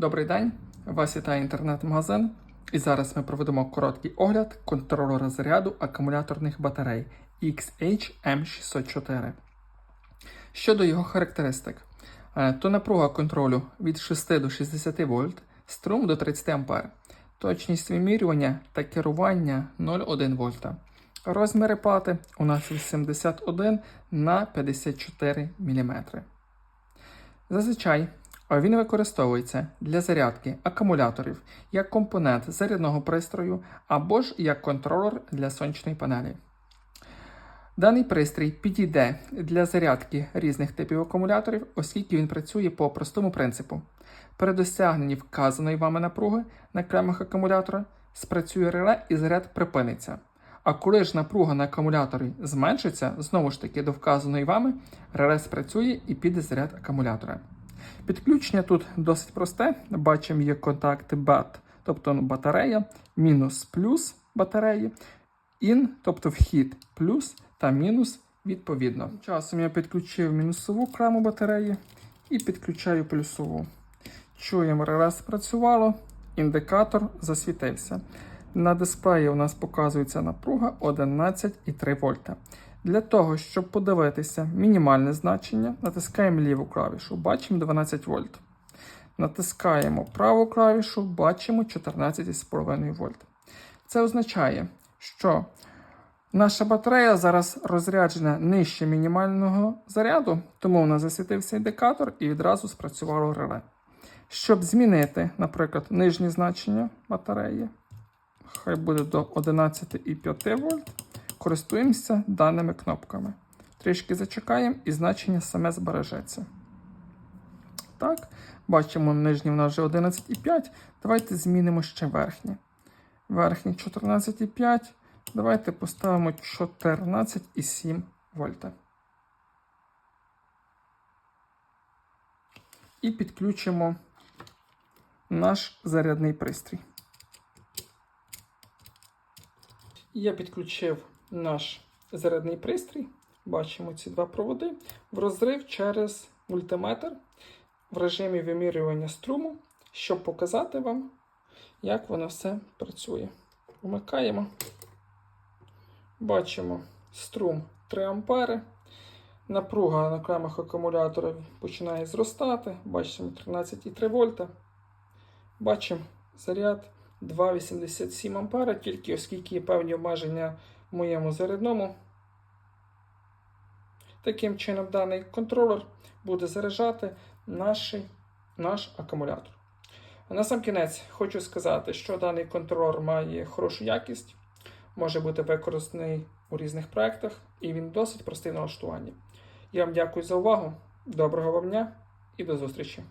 Добрий день! Вас вітає інтернет-магазин. І зараз ми проведемо короткий огляд контролера заряду акумуляторних батарей XH-M604. Щодо його характеристик, Е, то напруга контролю від 6 до 60 вольт, струм до 30 А, точність вимірювання та керування 0,1 вольта. Розміри плати у нас 81 на 54 мм. Зазвичай він використовується для зарядки акумуляторів як компонент зарядного пристрою або ж як контролер для сонячної панелі. Даний пристрій підійде для зарядки різних типів акумуляторів, оскільки він працює по простому принципу. При досягненні вказаної вами напруги на клемах акумулятора спрацює реле і заряд припиниться. А коли ж напруга на акумуляторі зменшиться, знову ж таки до вказаної вами, реле спрацює і піде заряд акумулятора. Підключення тут досить просте. Бачимо, є контакти BAT, тобто ну, батарея, мінус плюс батареї, IN, тобто вхід плюс та мінус відповідно. Часом я підключив мінусову клему батареї і підключаю плюсову. Чуємо, реле спрацювало, індикатор засвітився. На дисплеї у нас показується напруга 11,3 вольта. Для того, щоб подивитися мінімальне значення, натискаємо ліву клавішу, бачимо 12 вольт. Натискаємо праву клавішу, бачимо 14,5 вольт. Це означає, що наша батарея зараз розряджена нижче мінімального заряду, тому у нас засвітився індикатор і відразу спрацювало реле. Щоб змінити, наприклад, нижнє значення батареї, хай буде до 11,5 вольт користуємося даними кнопками. Трішки зачекаємо і значення саме збережеться. Так, бачимо, нижній в нас вже 11,5. Давайте змінимо ще верхнє. Верхнє 14,5. Давайте поставимо 14,7 вольта. І підключимо наш зарядний пристрій. Я підключив наш зарядний пристрій. Бачимо ці два проводи в розрив через мультиметр в режимі вимірювання струму, щоб показати вам, як воно все працює. Вмикаємо. Бачимо струм 3 ампери. Напруга на кремах акумулятора починає зростати. Бачимо 13,3 вольта. Бачимо заряд 2,87 ампера, тільки оскільки є певні обмеження моєму зарядному. Таким чином, даний контролер буде заряджати наш, наш акумулятор. На сам кінець хочу сказати, що даний контролер має хорошу якість, може бути використаний у різних проєктах, і він досить простий в налаштуванні. Я вам дякую за увагу. Доброго вам дня і до зустрічі!